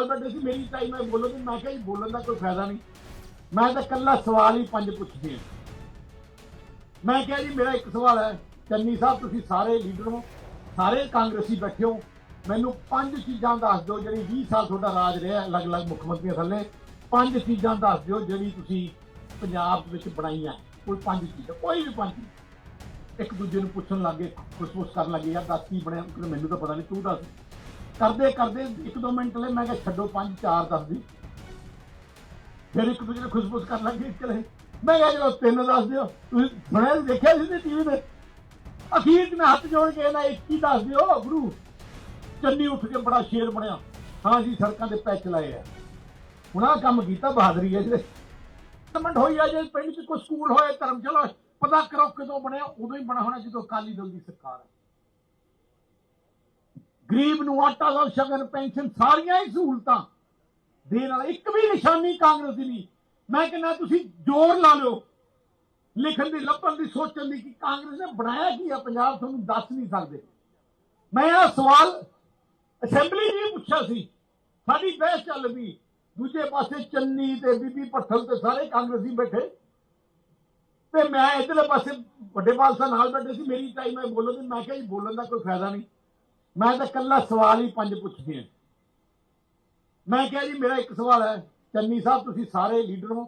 ਨਾਲ ਬੈਠੇ ਸੀ, ਮੇਰੀ ਟਾਈਮ ਮੈਂ ਬੋਲੋ ਤੇ ਮੈਂ ਕਿਹਾ ਜੀ ਬੋਲਣ ਦਾ ਕੋਈ ਫਾਇਦਾ ਨਹੀਂ। ਮੈਂ ਤਾਂ ਇਕੱਲਾ ਸਵਾਲ ਹੀ ਪੰਜ ਪੁੱਛਦੇ ਹਾਂ ਮੈਂ ਕਿਹਾ ਜੀ, ਮੇਰਾ ਇੱਕ ਸਵਾਲ ਹੈ, ਚੰਨੀ ਸਾਹਿਬ, ਤੁਸੀਂ ਸਾਰੇ ਲੀਡਰ ਹੋ, ਸਾਰੇ ਕਾਂਗਰਸੀ ਬੈਠੇ ਹੋ। ਮੈਨੂੰ ਪੰਜ ਚੀਜ਼ਾਂ ਦੱਸ ਦਿਓ ਜਿਹੜੀ 20 ਸਾਲ ਤੁਹਾਡਾ ਰਾਜ ਰਿਹਾ ਅਲੱਗ-ਅਲੱਗ ਮੁੱਖ ਮੰਤਰੀਆਂ ਥੱਲੇ। ਪੰਜ ਚੀਜ਼ਾਂ ਦੱਸ ਦਿਓ ਜਿਹੜੀ ਤੁਸੀਂ ਪੰਜਾਬ ਵਿੱਚ ਬਣਾਈਆਂ। ਕੋਈ ਪੰਜ ਚੀਜ਼ਾਂ, ਕੋਈ ਵੀ ਪੰਜ ਇੱਕ ਦੂਜੇ ਨੂੰ ਪੁੱਛਣ ਲੱਗੇ ਖੁਸ਼ਪੁਸ਼ ਕਰਨ ਲੱਗੇ, ਯਾਰ ਦੱਸ ਕੀ ਬਣਿਆ? ਮੈਨੂੰ ਤਾਂ ਪਤਾ ਨਹੀਂ, ਤੂੰ ਦੱਸ। ਕਰਦੇ ਕਰਦੇ ਇੱਕ ਦੋ ਮਿੰਟ ਲਈ ਮੈਂ ਕਿਹਾ ਛੱਡੋ ਪੰਜ, ਚਾਰ ਦੱਸ ਦੀ ਫਿਰ ਇੱਕ ਦੂਜੇ ਨੂੰ ਖੁਸ਼ਪੁਸ਼ ਕਰਨ ਲੱਗੇ ਚਲੇ ਮੈਂ ਕਿਹਾ ਚਲੋ ਤਿੰਨ ਦੱਸ ਦਿਓ, ਤੁਸੀਂ ਸੁਣਿਆ ਦੇਖਿਆ ਸੀ ਟੀਵੀ ਤੇ? ਅਖੀਰ 'ਚ ਮੈਂ ਹੱਥ ਜੋੜ ਕੇ ਨਾ ਇੱਕ ਹੀ ਦੱਸ ਦਿਓ, ਗੁਰੂ, ਚੰਨੀ ਉੱਠ ਕੇ ਬੜਾ ਸ਼ੇਰ ਬਣਿਆ। ਹਾਂ ਜੀ, ਸੜਕਾਂ ਦੇ ਪੈਚ ਲਾਏ ਆ। ਹੁਣ ਆਹ ਕੰਮ ਕੀਤਾ ਬਹਾਦਰੀ ਹੈ ਜਿਹੜੇ ਕਮੈਂਟ ਹੋਈ ਆ, ਜੇ ਪਿੰਡ 'ਚ ਕੋਈ ਸਕੂਲ ਹੋਏ ਧਰਮਸ਼ਾਲਾ, ਪਤਾ ਕਰੋ ਕਦੋਂ ਬਣਿਆ, ਉਦੋਂ ਹੀ ਬਣਾ ਹੋਣਾ ਜਦੋਂ ਅਕਾਲੀ ਦਲ ਦੀ ਸਰਕਾਰ ਹੈ ਗਰੀਬ ਨੂੰ ਆਟਾ ਦਾ ਸ਼ਗਨ, ਪੈਨਸ਼ਨ, ਸਾਰੀਆਂ ਹੀ ਸਹੂਲਤਾਂ ਦੇਣ ਵਾਲਾ ਇੱਕ ਵੀ ਨਿਸ਼ਾਨੀ ਕਾਂਗਰਸ ਦੀ ਨਹੀਂ। ਮੈਂ ਕਹਿੰਦਾ ਤੁਸੀਂ ਜ਼ੋਰ ਲਾ ਲਿਓ। ਲਿਖਣ ਦੀ, ਲੱਭਣ ਦੀ, ਸੋਚਣ ਦੀ ਕਿ ਕਾਂਗਰਸ ਨੇ ਬਣਾਇਆ ਕੀ ਆ ਪੰਜਾਬ, ਤੁਹਾਨੂੰ ਦੱਸ ਨਹੀਂ ਸਕਦੇ। ਮੈਂ ਇਹ ਸਵਾਲ ਅਸੈਂਬਲੀ ਜੀ ਪੁੱਛਿਆ ਸੀ। ਸਾਡੀ ਬਹਿਸ ਚੱਲ ਪਈ। ਦੂਜੇ ਪਾਸੇ ਚੰਨੀ ਤੇ ਬੀਬੀ ਭੱਠਲ ਤੇ ਸਾਰੇ ਕਾਂਗਰਸੀ ਬੈਠੇ। ਤੇ ਮੈਂ ਇਧਰਲੇ ਪਾਸੇ ਵੱਡੇ ਬਾਲ ਨਾਲ ਬੈਠੇ ਸੀ। ਮੇਰੀ ਟਾਈਮ ਮੈਂ ਬੋਲਣ ਦੀ। ਮੈਂ ਕਿਹਾ ਜੀ, ਬੋਲਣ ਦਾ ਕੋਈ ਫਾਇਦਾ ਨਹੀਂ। ਮੈਂ ਤਾਂ ਕੱਲਾ ਸਵਾਲ ਹੀ ਪੰਜ ਪੁੱਛਦੇ ਹਾਂ ਮੈਂ ਕਿਹਾ ਜੀ, ਮੇਰਾ ਇੱਕ ਸਵਾਲ ਹੈ। ਚੰਨੀ ਸਾਹਿਬ, ਤੁਸੀਂ ਸਾਰੇ ਲੀਡਰ ਹੋ,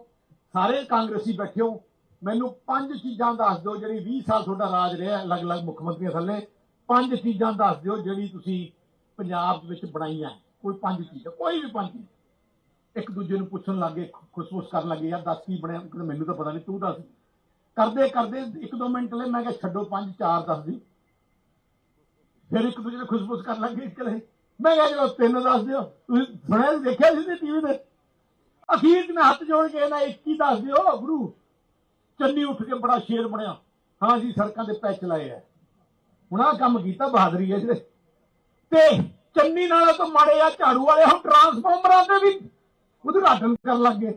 ਸਾਰੇ ਕਾਂਗਰਸੀ ਬੈਠੇ ਹੋ। ਮੈਨੂੰ ਪੰਜ ਚੀਜ਼ਾਂ ਦੱਸ ਦਿਓ ਜਿਹੜੀ 20 ਸਾਲ ਤੁਹਾਡਾ ਰਾਜ ਰਿਹਾ, ਅਲੱਗ-ਅਲੱਗ ਮੁੱਖ ਮੰਤਰੀਆਂ ਥੱਲੇ। ਪੰਜ ਚੀਜ਼ਾਂ ਦੱਸ ਦਿਓ ਜਿਹੜੀ ਤੁਸੀਂ ਪੰਜਾਬ ਵਿੱਚ ਬਣਾਈਆਂ। ਕੋਈ ਪੰਜ ਚੀਜ਼ਾਂ, ਕੋਈ ਵੀ ਪੰਜ ਇੱਕ ਦੂਜੇ ਨੂੰ ਪੁੱਛਣ ਲੱਗੇ ਖੁਸ਼ਪੁਸ਼ ਕਰਨ ਲੱਗੇ, ਯਾਰ ਦੱਸ ਕੀ ਬਣਿਆ? ਮੈਨੂੰ ਤਾਂ ਪਤਾ ਨਹੀਂ ਤੂੰ ਦੱਸ। ਕਰਦੇ ਕਰਦੇ ਇੱਕ ਦੋ ਮਿੰਟ ਲਈ ਮੈਂ ਕਿਹਾ ਛੱਡੋ ਪੰਜ, ਚਾਰ ਦੱਸ ਦੀ। ਫਿਰ ਇੱਕ ਦੂਜੇ ਨੂੰ ਖੁਸ਼ਪੁਸ਼ ਕਰਨ ਲੱਗੇ ਚਲੇ ਮੈਂ ਕਿਹਾ ਚਲੋ ਤਿੰਨ ਦੱਸ ਦਿਓ, ਤੁਸੀਂ ਸੁਣਿਆ ਦੇਖਿਆ ਸੀ ਟੀਵੀ ਤੇ? ਅਖੀਰ ਮੈਂ ਹੱਥ ਜੋੜ ਕੇ ਨਾ ਇੱਕ ਹੀ ਦੱਸ ਦਿਓ, ਗੁਰੂ, ਚੰਨੀ ਉੱਠ ਕੇ ਬੜਾ ਸ਼ੇਰ ਬਣਿਆ। ਹਾਂ ਜੀ, ਸੜਕਾਂ ਦੇ ਪੈਚ ਲਾਏ ਆ। ਉਹਨਾਂ ਕੰਮ ਕੀਤਾ ਬਹਾਦਰੀ ਹੈ ਜਿਹੜੇ ਤੇ ਚੰਨੀ ਨਾਲੋਂ ਤਾਂ ਮਾੜੇ ਆ, ਝਾੜੂ ਵਾਲੇ, ਹੁਣ ਟਰਾਂਸਫਾਰਮਰਾਂ ਦੇ ਵੀ ਉਦਘਾਟਨ ਕਰਨ ਲੱਗੇ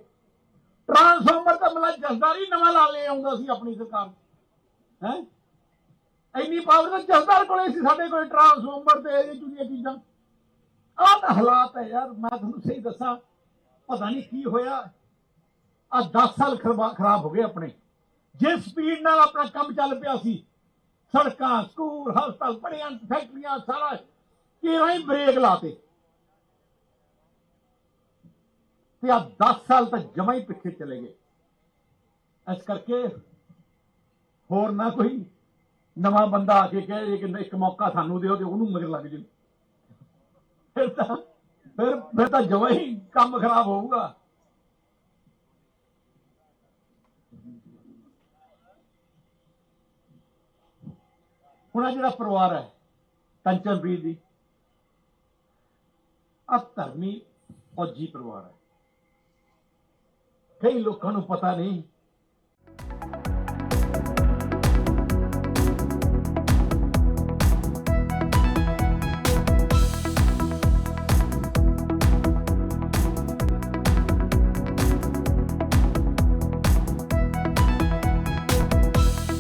ਟਰਾਂਸਫਾਰਮਰ ਤਾਂ ਮਤਲਬ ਜਸਦਾਰੀ ਨਵਾਂ ਲਾ ਲੈ ਆਉਂਦਾ ਸੀ ਆਪਣੀ ਸਰਕਾਰ ਹੈ? ਇੰਨੀ ਪਾਵਰ ਤਾਂ ਜਸਦਾਰ ਕੋਲੇ ਸੀ, ਸਾਡੇ ਕੋਲ ਟਰਾਂਸਫਾਰਮਰ ਤੇ ਇਹ ਜੁੜੀਆਂ ਚੀਜ਼ਾਂ। ਆਹ ਤਾਂ ਹਾਲਾਤ ਹੈ ਯਾਰ, ਮੈਂ ਤੁਹਾਨੂੰ ਸਹੀ ਦੱਸਾਂ, ਪਤਾ ਨਹੀਂ ਕੀ ਹੋਇਆ। ਆ 10 ਸਾਲ ਖਰਾਬ ਹੋ ਗਏ ਆਪਣੇ। ਜਿਸ ਸਪੀਡ ਨਾਲ ਆਪਣਾ ਕੰਮ ਚੱਲ ਪਿਆ ਸੀ, ਸੜਕਾਂ, ਸਕੂਲ, ਹਸਪਤਾਲ ਪੜੀਆਂ ਫੈਕਟਰੀਆਂ, ਸਾਰਾ ਕਿਰਾਂ ਹੀ ਬ੍ਰੇਕ ਲਾਤੇ। ਤੇ ਆ 10 ਸਾਲ ਤੱਕ ਜਮਾ ਹੀ ਪਿੱਛੇ ਚਲੇ ਗਏ। ਇਸ ਕਰਕੇ ਹੋਰ ਨਾ ਕੋਈ ਨਵਾਂ ਬੰਦਾ ਆ ਕੇ ਕਹੇ ਕਿ ਇੱਕ ਮੌਕਾ ਸਾਨੂੰ ਦਿਓ ਤੇ ਉਹਨੂੰ ਮਗਰ ਲੱਗ ਜੇ ਫਿਰ ਤਾਂ ਫਿਰ ਫਿਰ ਤਾਂ ਜਮਾ ਹੀ ਕੰਮ ਖਰਾਬ ਹੋਊਗਾ। ਹੁਣ ਆਹ ਜਿਹੜਾ ਪਰਿਵਾਰ ਹੈ ਕੰਚਨਪ੍ਰੀਤ ਦੀ ਆ ਧਰਮੀ ਫੌਜੀ ਪਰਿਵਾਰ ਹੈ। ਕਈ ਲੋਕਾਂ ਨੂੰ ਪਤਾ ਨਹੀਂ